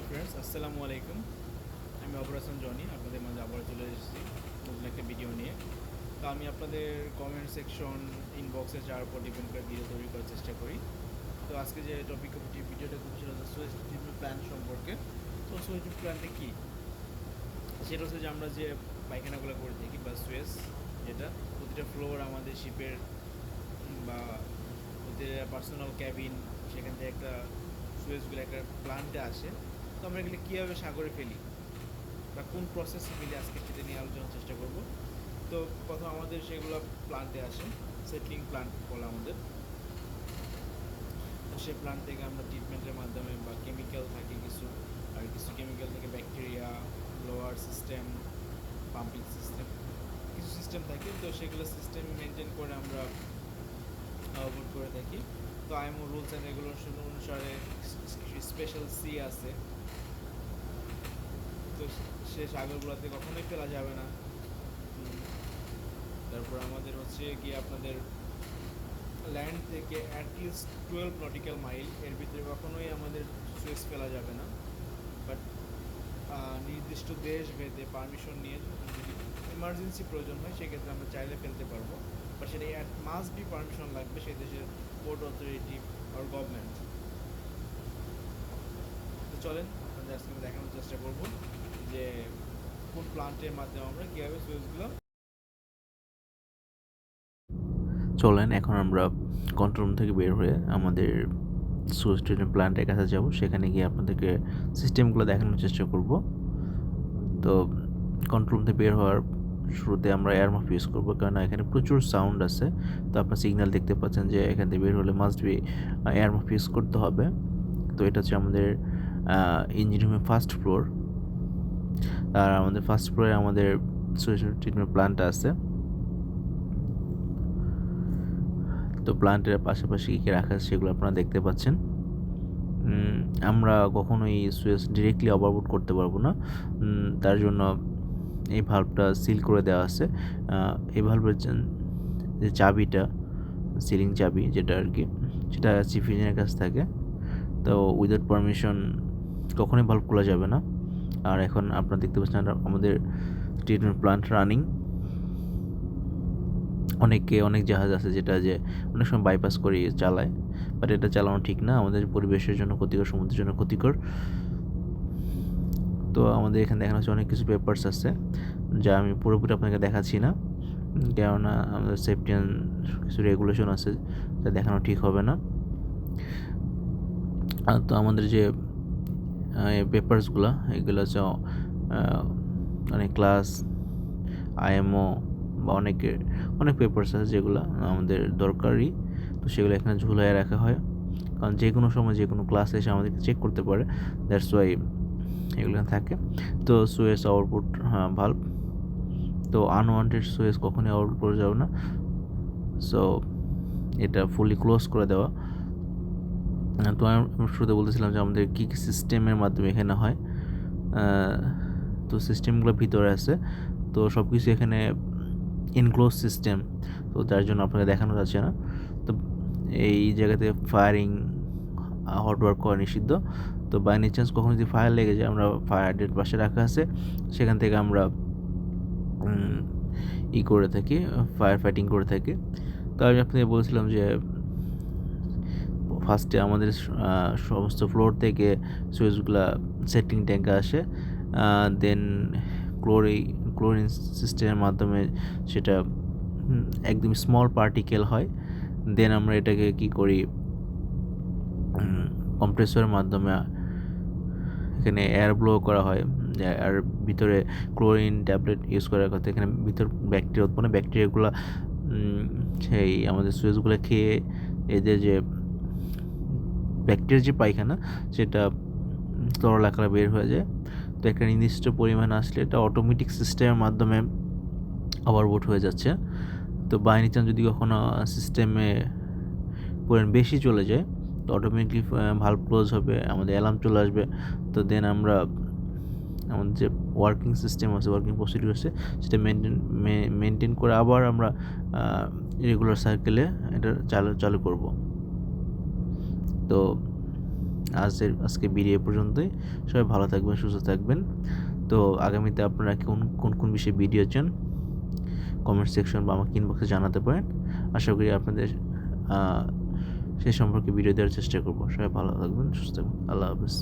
Hello friends আসসালামু আলাইকুম। আমি অপারেশন জনি, আপনাদের মাঝে আবার চলে এসেছি নতুন একটা ভিডিও নিয়ে। তো আমি আপনাদের কমেন্ট সেকশন ইনবক্সে যাওয়ার উপর ডিপেন্ড করে ভিডিও তৈরি করার চেষ্টা করি। তো আজকে যে টপিক ভিডিওটা খুব হচ্ছে সুইচ ট্রিটমেন্ট প্ল্যান সম্পর্কে। তো সুইচ প্ল্যানটা কী? সেটা হচ্ছে যে আমরা যে পায়খানাগুলো করে থাকি বা সুয়েস যেটা, প্রতিটা ফ্লোর আমাদের শিপের বা প্রতিটা পার্সোনাল ক্যাবিন সেখান থেকে একটা সুয়েজগুলো একটা প্লান্টে আসে। তো আমরা এগুলো কীভাবে সাগরে ফেলি? বা কোন প্রসেসে ফেলি আজকে সেটা নিয়ে আলোচনার চেষ্টা করব? তো প্রথম আমাদের সেগুলো প্লান্টে আসে সেটলিং প্লান্ট বলে আমাদের। সেই প্লান্ট থেকে আমরা ট্রিটমেন্টের মাধ্যমে বা কেমিক্যাল থাকে কিছু, আর কিছু কেমিক্যাল থেকে bacteria lower system pumping system কিছু সিস্টেম থাকে। তো সেগুলো সিস্টেম মেনটেন করে আমরা আউটপুট করে থাকি। তো আইএমও রুলস অ্যান্ড রেগুলেশন অনুসারে স্পেশাল সি আছে। তো সে সাগরগুলোতে কখনোই ফেলা যাবে না। তারপর আমাদের হচ্ছে কি আপনাদের ল্যান্ড থেকে অ্যাটলিস্ট টুয়েলভ নটিক্যাল মাইল এর ভিতরে কখনোই আমাদের সুইচ ফেলা যাবে না। বাট নির্দিষ্ট দেশ ভেদে পারমিশন নিয়ে যদি ইমার্জেন্সি প্রয়োজন হয়, সেক্ষেত্রে আমরা চাইলে ফেলতে পারব। বাট সেটা মাস্ট বি পারমিশন লাগবে সেই দেশের পোর্ট অথরিটি আর গভর্নমেন্ট চলেন আপনাদের আজকে আমি দেখানোর চেষ্টা করব যে কোন প্লান্টের মাধ্যমে আমরা কীভাবে সুইচগুলো চলেন, এখন আমরা কন্ট্রোল রুম থেকে বের হয়ে আমাদের সুইচ ট্রিটমেন্ট প্ল্যান্টের কাছে যাব। সেখানে গিয়ে আপনাদেরকে সিস্টেমগুলো দেখানোর চেষ্টা করব। তো কন্ট্রোল রুম থেকে বের হওয়ার শুরুতে আমরা এয়ার মাফ ইউজ করব কারণ এখানে প্রচুর সাউন্ড আছে। তো আপনার সিগন্যাল দেখতে পাচ্ছেন যে এখান থেকে বের হলে must be ear muff use করতে হবে। তো এটা হচ্ছে আমাদের ইঞ্জিন রুমের ফার্স্ট ফ্লোর আর আমাদের ফার্স্ট ফ্লোরে আমাদের সুইচ ট্রিটমেন্ট প্ল্যান্টটা আছে। তো প্লান্টের পাশাপাশি কী কী রাখা আছে সেগুলো আপনারা দেখতে পাচ্ছেন। আমরা কখনোই সুয়েস ডিরেক্টলি ওভারবোট করতে পারব না। তার জন্য এই ভাল্বটা সিল করে দেওয়া আছে। এই ভাল্বের যে- চাবিটা সিলিং চাবি যেটা আর কি, সেটা চিফ ইঞ্জিনিয়ার কাছে থাকে। তো উইদাউট পারমিশন কখনোই ভাল্ব খোলা যাবে না। আর এখন আপনারা দেখতে পাচ্ছেন আমাদের ট্রিটমেন্ট প্লান্ট রানিং অনেকে অনেক জাহাজ আছে যেটা যে অনেক সময় বাইপাস করে চালায় বাট এটা চালানো ঠিক না। আমাদের পরিবেশের জন্য ক্ষতিকর, সমুদ্রের জন্য ক্ষতিকর। তো আমাদের এখানে দেখানো হচ্ছে অনেক কিছু পেপার্স আছে, যা আমি পুরোপুরি আপনাকে দেখাচ্ছি না। কেননা আমাদের সেফটি কিছু রেগুলেশন আছে, যা দেখানো ঠিক হবে না। তো আমাদের যে পেপার্সগুলো এগুলো হচ্ছে অনেক ক্লাস আইএমও বা অনেকের অনেক পেপার্স আছে যেগুলো আমাদের দরকারি তো সেগুলো এখানে ঝুলায় রাখা হয়। কারণ যে কোনো সময় যে কোনো ক্লাস এসে আমাদেরকে চেক করতে পারে। দ্যাটস ওয়াই এগুলো থাকে। তো সুয়েস আউটপুট ভাল্ব তো আনওয়ান্টেড সুয়েস কখনোই আউটপুট করা যাবে না। সো এটা ফুলি ক্লোজ করে দেওয়া। তো আমি শুরুতে বলতেছিলাম যে আমাদের কী কী সিস্টেমের মাধ্যমে এখানে হয় তো সিস্টেমগুলো ভিতরে আছে, তো সব কিছু এখানে ইনক্লোজ সিস্টেম তো যার জন্য আপনাকে দেখানো যাচ্ছে না। তো এই জায়গাতে ফায়ারিং হট ওয়ার্ক করা নিষিদ্ধ। তো বাই এনি চান্স কখনো যদি ফায়ার লেগে যায়, আমরা ফায়ার ডেট পাশে রাখা আছে, সেখান থেকে আমরা ই করে থাকি ফায়ার ফাইটিং করে থাকি। তো আমি আপনাকে বলছিলাম যে ফার্স্টে আমাদের সমস্ত ফ্লোর থেকে সুইচগুলা সেটিং ট্যাঙ্কে আসে দেন ক্লোরি ক্লোরিন সিস্টেমের মাধ্যমে সেটা একদম স্মল পার্টিকেল হয়। দেন আমরা এটাকে কি করি কম্প্রেসরের মাধ্যমে এখানে এয়ার ব্লো করা হয়। আর ভিতরে ক্লোরিন ট্যাবলেট ইউজ করার কথা, এখানে ভিতর ব্যাকটেরিয়া উৎপন্ন ব্যাকটেরিয়াগুলো সেই আমাদের সুইচগুলো খেয়ে এদের যে ব্যাকটেরিয়ার যে পায়খানা, সেটা তরল আকারে বের হয়ে যায়। তো একটা নির্দিষ্ট পরিমাণ আসলে এটা অটোমেটিক সিস্টেমের মাধ্যমে আবার ওভারবোট হয়ে যাচ্ছে। তো বাইনি চান যদি কখনো সিস্টেমে পরিমাণ বেশি চলে যায়, তো অটোমেটিকলি ভাল্ব ক্লোজ হবে, আমাদের অ্যালার্ম চলে আসবে। তো দেন আমরা আমাদের যে ওয়ার্কিং সিস্টেম আছে ওয়ার্কিং প্রসিডিউর আছে, সেটা মেনটেন মেনটেন করে আবার আমরা রেগুলার সার্কেলে এটা চালু চালু করব। তো আজের, আজকে বিড়ি এ পর্যন্তই। সবাই ভালো থাকবেন, সুস্থ থাকবেন। তো আগামীতে আপনারা কোন কোন কোন বিষয়ে ভিডিও চান কমেন্ট সেকশন বা আমাকে ইনবক্সে জানাতে পারেন। আশা করি আপনাদের সেই সে সম্পর্কে ভিডিও দেওয়ার চেষ্টা করব। সবাই ভালো থাকবেন, সুস্থ থাকবেন। আল্লাহ হাফিজ।